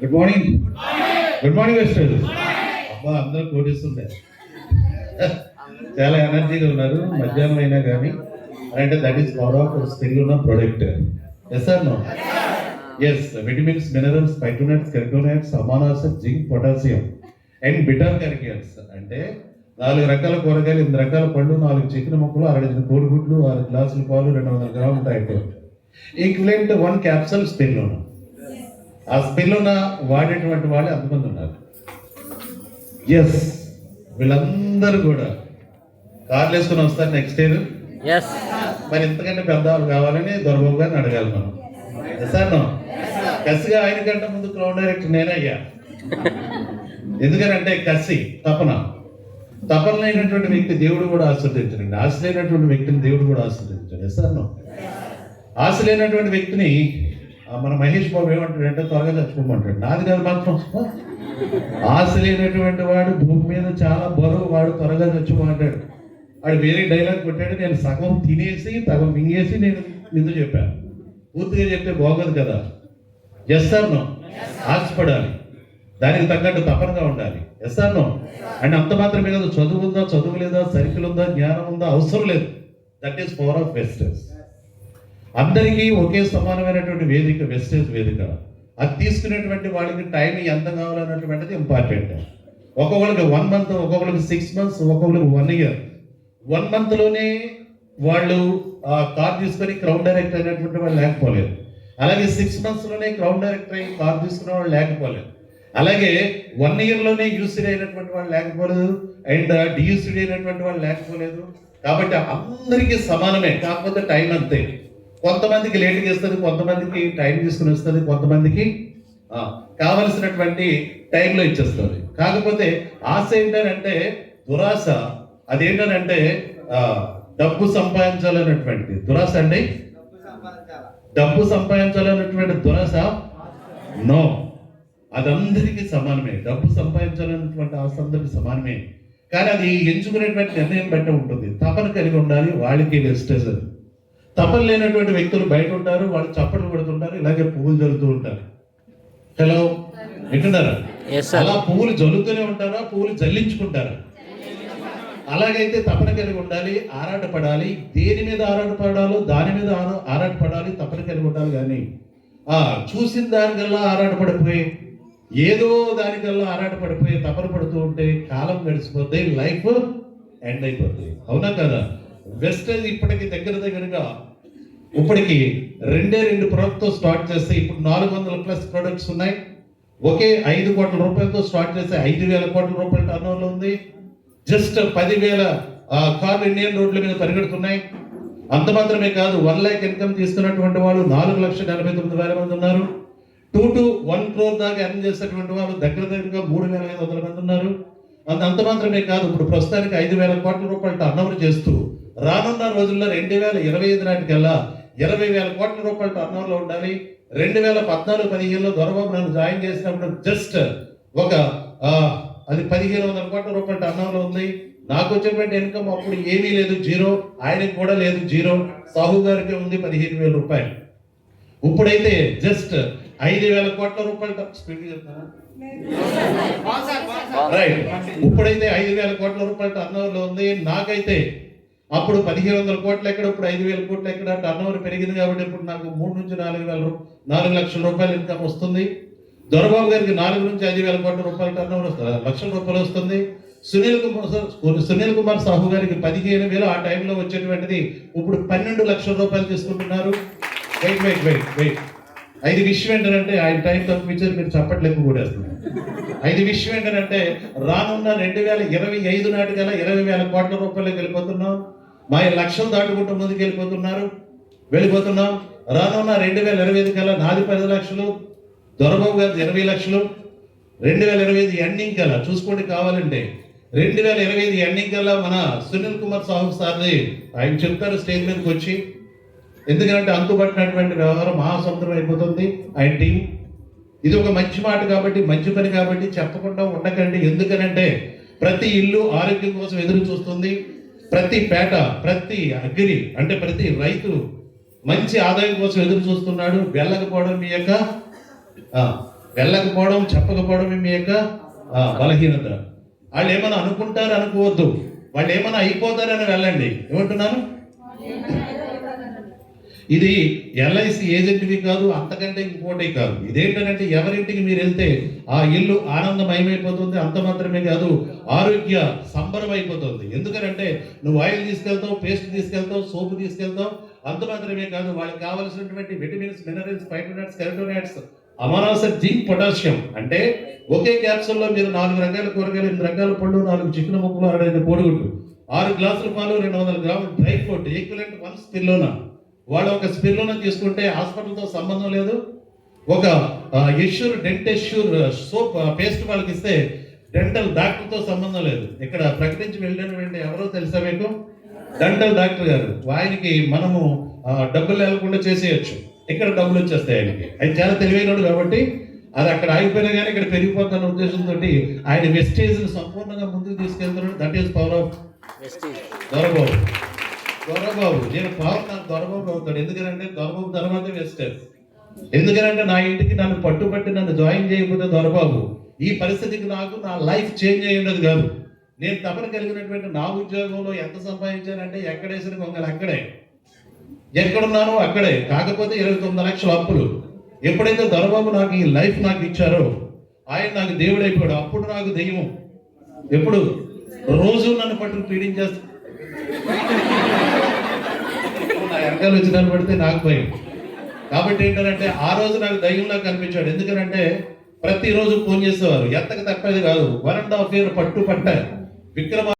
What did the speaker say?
Good morning good morning వెస్టర్ అబ్బా అందరూ కోటిస్తుంటారు చాలా ఎనర్జీగా ఉన్నారు మధ్యాహ్నం అయినా కానీ. అంటే that is power of still ఉన్న product S R no S vitamins minerals phytonutrients carotenoids అమానాస్ zinc potassium and బిటర్ కెరికియల్స్ అంటే నాలుగు రకాల కూరగాయలు ఎనిమిది రకాల పళ్ళు నాలుగు చికెన్ ముక్కలు అరడజన కోడిగుడ్లు ఆరు గ్లాసుల పాలు రెండు వందల గ్రాములు డైట్ ఈక్వలెంట్ వన్ క్యాప్సల్ స్పిల్ ఉన్న ఆ స్పిల్ ఉన్న వాడేటువంటి వాళ్ళు ఎంతమంది ఉన్నారు. ఎస్ వీళ్ళందరూ కూడా కార్లు వేసుకుని వస్తారు నెక్స్ట్ ఇయర్ మరి ఇంతకంటే పెద్ద వాళ్ళు కావాలని దొరబాబు గారిని అడగాలి మనం. సార్ కసిగా ఆయన కంటే ముందు క్రౌడ్ డైరెక్టర్ నేనయ్యా ఎందుకనంటే కసి తపన. తపన లేనటువంటి వ్యక్తి దేవుడు కూడా ఆస్వాదించండి ఆశ లేనటువంటి వ్యక్తిని దేవుడు కూడా ఆస్వాదించండి సార్ ఆశ లేనటువంటి వ్యక్తిని మన మహేష్ బాబు ఏమంటాడంటే త్వరగా చచ్చిపోమంటాడు. నాది కాదు మాత్రం. ఆశ లేనటువంటి వాడు భూమి మీద చాలా బరువు వాడు త్వరగా చచ్చిపోమంటాడు. వాడు వేరే డైలాగ్ కొట్టాడు నేను సగం తినేసి సగం మింగేసి నేను నిందు చెప్పాను పూర్తిగా చెప్తే బాగోదు కదా. ఎస్ నో ఆశపడాలి. దానికి తగ్గట్టు తపనగా ఉండాలి. ఎస్ నో అండ్ అంత మాత్రమే కాదు చదువు ఉందా చదువు లేదా సర్కిల్ ఉందా జ్ఞానం ఉందా అవసరం లేదు. దట్ ఈస్ పవర్ ఆఫ్ వెస్టర్స్ అందరికీ ఒకే సమానమైనటువంటి వేదిక వెస్టేజ్ వేదిక. అది తీసుకునేటువంటి వాళ్ళకి టైం ఎంత కావాలన్నటువంటిది ఇంపార్టెంట్ ఒక్కొక్కరికి వన్ మంత్ ఒక్కొక్కరికి సిక్స్ మంత్స్ ఒక్కొక్కరికి వన్ ఇయర్ వన్ మంత్లోనే వాళ్ళు ఆ కార్ తీసుకొని క్రౌన్ డైరెక్టర్ అయినటువంటి వాళ్ళు లేకపోలేదు. అలాగే సిక్స్ మంత్స్లోనే క్రౌన్ డైరెక్టర్ అయ్యి కార్ తీసుకున్న వాళ్ళు లేకపోలేదు. అలాగే వన్ ఇయర్లోనే యూసీడీ అయినటువంటి వాళ్ళు లేకపోలేదు. అండ్ డియూసీడీ అయినటువంటి వాళ్ళు లేకపోలేదు. కాబట్టి అందరికీ సమానమే కాకపోతే టైం అంతే. కొంతమందికి లేట్గా ఇస్తుంది కొంతమందికి టైం తీసుకుని వస్తుంది కొంతమందికి కావలసినటువంటి టైంలో ఇచ్చేస్తుంది. కాకపోతే ఆశ ఏంటంటే దురాశ అదేంటంటే డబ్బు సంపాదించాలన్నటువంటిది. దురాశ అండి? డబ్బు సంపాదించాలన్నటువంటి దురాశ? నో. అదందరికీ సమానమే. డబ్బు సంపాదించాలన్నటువంటి ఆశ అందరికీ సమానమే. కానీ అది ఎంచుకునేటువంటి నిర్ణయం బట్టి ఉంటుంది. తపన కలిగి ఉండాలి వాళ్ళకి వెస్టేజ్ అది. తపన లేనటువంటి వ్యక్తులు బయట ఉంటారు వాళ్ళు చప్పట్లు కొడుతుంటారు ఇలాగే పువ్వులు జరుగుతూ ఉంటారు. హలో వింటున్నారా? అలా పువ్వులు జల్లుతూనే ఉంటారా? పువ్వులు జల్లించుకుంటారా? అలాగైతే తపన కలిగి ఉండాలి ఆరాటపడాలి. దేని మీద ఆరాటపడాలో దాని మీద ఆరా- ఆరాటపడాలి తపన కలిగి ఉండాలి కానీ ఆ చూసిన దానికల్లా ఆరాటపడిపోయి ఏదో దానికల్లా ఆరాటపడిపోయి తపన పడుతూ ఉంటే కాలం గడిచిపోతే లైఫ్ ఎండ్ అయిపోతుంది అవునా కదా? వెస్టేజ్ ఇప్పటికి దగ్గర దగ్గరగా ఇప్పటికి రెండే రెండు ప్రొడక్ట్తో స్టార్ట్ చేస్తే ఇప్పుడు నాలుగు వందల ప్లస్ ప్రొడక్ట్స్ ఉన్నాయి. ఒకే ఐదు కోట్ల రూపాయలతో స్టార్ట్ చేస్తే ఐదు వేల కోట్ల రూపాయల టర్నోవర్లో ఉంది. జస్ట్ పదివేల ఆ, కార్లు ఇండియన్ రోడ్ల మీద పరిగెడుతున్నాయి. అంత మాత్రమే కాదు వన్ ల్యాక్ ఇన్కమ్ తీసుకున్నటువంటి వాళ్ళు నాలుగు లక్షల నలభై తొమ్మిది వేల మంది ఉన్నారు. టూ టు వన్ క్రోర్ దాకా ఎర్న్ చేసినటువంటి వాళ్ళు దగ్గర దగ్గరగా మూడు వేల ఐదు వందల మంది ఉన్నారు. అంత అంత మాత్రమే కాదు ఇప్పుడు ప్రస్తుతానికి ఐదు వేల కోట్ల రూపాయలు టర్నోవర్ చేస్తూ రానున్న రోజుల్లో రెండు వేల ఇరవై ఐదు నాటికల్లా ఇరవై వేల కోట్ల రూపాయల టర్న్ ఓవర్లో ఉండాలి. రెండు వేల పద్నాలుగు పదిహేనులో దొరబాబు నన్ను జాయిన్ చేసినప్పుడు జస్ట్ ఒక అది పదిహేను వందల కోట్ల రూపాయల టర్న్ ఓవర్లో ఉంది. నాకు వచ్చేటువంటి ఇన్కమ్ అప్పుడు ఏమీ లేదు జీరో. ఆయనకి కూడా లేదు జీరో. సాహు గారికి ఉంది పదిహేను వేల రూపాయలు. ఇప్పుడైతే జస్ట్ ఐదు వేల కోట్ల రూపాయలు రైట్. ఇప్పుడైతే ఐదు వేల కోట్ల రూపాయల టర్న్లో ఉంది. నాకైతే అప్పుడు పదిహేను వందల కోట్లు ఎక్కడ ఇప్పుడు ఐదు వేల కోట్లు ఎక్కడ టర్న్ ఓవర్ పెరిగింది కాబట్టి ఇప్పుడు నాకు మూడు నుంచి నాలుగు వేల నాలుగు లక్షల రూపాయల ఇన్కమ్ వస్తుంది. దొరబాబు గారికి నాలుగు నుంచి ఐదు వేల కోట్ల రూపాయల టర్న్ ఓవర్ వస్తుంది లక్షల రూపాయలు వస్తుంది. సునీల్ కుమార్ సునీల్ కుమార్ సాహు గారికి పదిహేను వేలు ఆ టైంలో వచ్చేటువంటిది. ఇప్పుడు పన్నెండు లక్షల రూపాయలు తీసుకుంటున్నారు. వెయిట్ వెయిట్ వెయిట్ వెయిట్ ఐదు విషయం ఏంటంటే ఆయన టైం తప్పించారు మీరు చప్పట్లేక కూడా ఐదు విషయం ఏంటంటే రానున్న రెండు వేల ఇరవై ఐదు నాటికల్లా ఇరవై వేల కోట్ల రూపాయలకు వెళ్ళిపోతున్నాం. మా లక్ష్యం దాటుకుంటూ ముందుకు వెళ్ళిపోతున్నారు. వెళ్ళిపోతున్నాం. రానున్న రెండు వేల ఇరవై ఐదు కల్లా నాది పది లక్షలు దొరబాబు గారి ఇరవై లక్షలు రెండు వేల ఇరవై ఐదు ఎండింగ్ కల్లా చూసుకోండి కావాలంటే రెండు వేల ఇరవై ఐదు ఎండింగ్ కల్లా మన సునీల్ కుమార్ సాహు సార్ది ఆయన చెప్తారు స్టేజ్ మీదకి వచ్చి. ఎందుకంటే అంతుపట్టినటువంటి వ్యవహారం మహాసముద్రం అయిపోతుంది. ఆయన టీం ఇది ఒక మంచి మాట కాబట్టి మంచి పని కాబట్టి చెప్పకుండా ఉండకండి. ఎందుకనంటే ప్రతి ఇల్లు ఆరోగ్యం కోసం ఎదురు చూస్తుంది. ప్రతి పేట ప్రతి అగ్రి అంటే ప్రతి రైతు మంచి ఆదాయం కోసం ఎదురు చూస్తున్నాడు. వెళ్ళకపోవడం మీ యొక్క వెళ్ళకపోవడం చెప్పకపోవడం మీ యొక్క బలహీనత. వాళ్ళు ఏమైనా అనుకుంటారు అనుకోవద్దు. వాళ్ళు ఏమైనా అయిపోతారని వెళ్ళండి. ఏమంటున్నాను? ఇది ఎల్ఐసి ఏజెంట్వి కాదు అంతకంటే ఇంకోటి కాదు. ఇదేంటంటే ఎవరింటికి మీరు వెళ్తే ఆ ఇల్లు ఆనందమయమైపోతుంది అంత మాత్రమే కాదు ఆరోగ్య సంబరం అయిపోతుంది. ఎందుకనంటే నువ్వు ఆయిల్ తీసుకెళ్తావు పేస్ట్ తీసుకెళ్తావు సోపు తీసుకెళ్తావు అంత మాత్రమే కాదు. వాళ్ళకి కావాల్సినటువంటి విటమిన్స్ మినరల్స్ ఫైటోనట్స్ కెరటోనట్స్ అమరాసర్ జింక్ పొటాషియం అంటే ఒకే క్యాప్సూల్లో మీరు నాలుగు రకాల కూరగాయలు ఎనిమిది రకాల పళ్ళు నాలుగు చికెన్ ముక్కలు అరవై కోడిగుడ్డు ఆరు గ్లాసుల పాలు రెండు వందల గ్రాములు డ్రై ఫ్రూట్ ఈక్వలెంట్ వన్ స్పిల్లోనా వాళ్ళు ఒక స్పిల్లోన తీసుకుంటే హాస్పిటల్తో సంబంధం లేదు. ఒక ఎష్యూర్ డెంటెష్యూర్ సోప్ పేస్ట్ వాళ్ళకి ఇస్తే డెంటల్ డాక్టర్తో సంబంధం లేదు. ఇక్కడ ప్రకటించి వెళ్ళినటువంటి ఎవరో తెలుసా మీకు? డెంటల్ డాక్టర్ గారు. ఆయనకి మనము డబ్బులు లేకుండా చేసేయచ్చు. ఇక్కడ డబ్బులు వచ్చేస్తాయి ఆయనకి. ఆయన చాలా తెలివైనడు కాబట్టి అది అక్కడ ఆగిపోయినా కానీ ఇక్కడ పెరిగిపోతున్న ఉద్దేశంతో ఆయన వెస్టేజ్ సంపూర్ణంగా ముందుకు తీసుకెళ్తున్నాడు. That is power of Dorababu Dorababu నేను పవర్ నాకు దొరబాబు అవుతాడు. ఎందుకంటే దొరబాబు తర్వాత వెస్టేజ్ ఎందుకంటే నా ఇంటికి నన్ను పట్టుబట్టి నన్ను జాయిన్ చేయకపోతే దొరబాబు ఈ పరిస్థితికి నాకు నా లైఫ్ చేంజ్ అయ్యి ఉండదు కాదు. నేను తపన కలిగినటువంటి నా ఉద్యోగంలో ఎంత సంపాదించానంటే ఎక్కడేసిన కొంగలు అక్కడే. ఎక్కడున్నానో అక్కడే. కాకపోతే ఇరవై తొమ్మిది లక్షల అప్పులు. ఎప్పుడైతే దొరబాబు నాకు ఈ లైఫ్ నాకు ఇచ్చారో ఆయన నాకు దేవుడు అయిపోయాడు. అప్పుడు నాకు దెయ్యం ఎప్పుడు? రోజు నన్ను పట్టుకు పీడించేస్తా. వెనకాల వచ్చి నన్ను నాకు భయం. కాబట్టి ఏంటంటే ఆ రోజు నాకు దయ్యంలా కనిపించాడు. ఎందుకంటే ప్రతిరోజు ఫోన్ చేసేవారు. ఎంతకు తప్పేది కాదు. వన్ అండ్ హాఫ్ ఇయర్ పట్టు పట్టారు. విక్రమ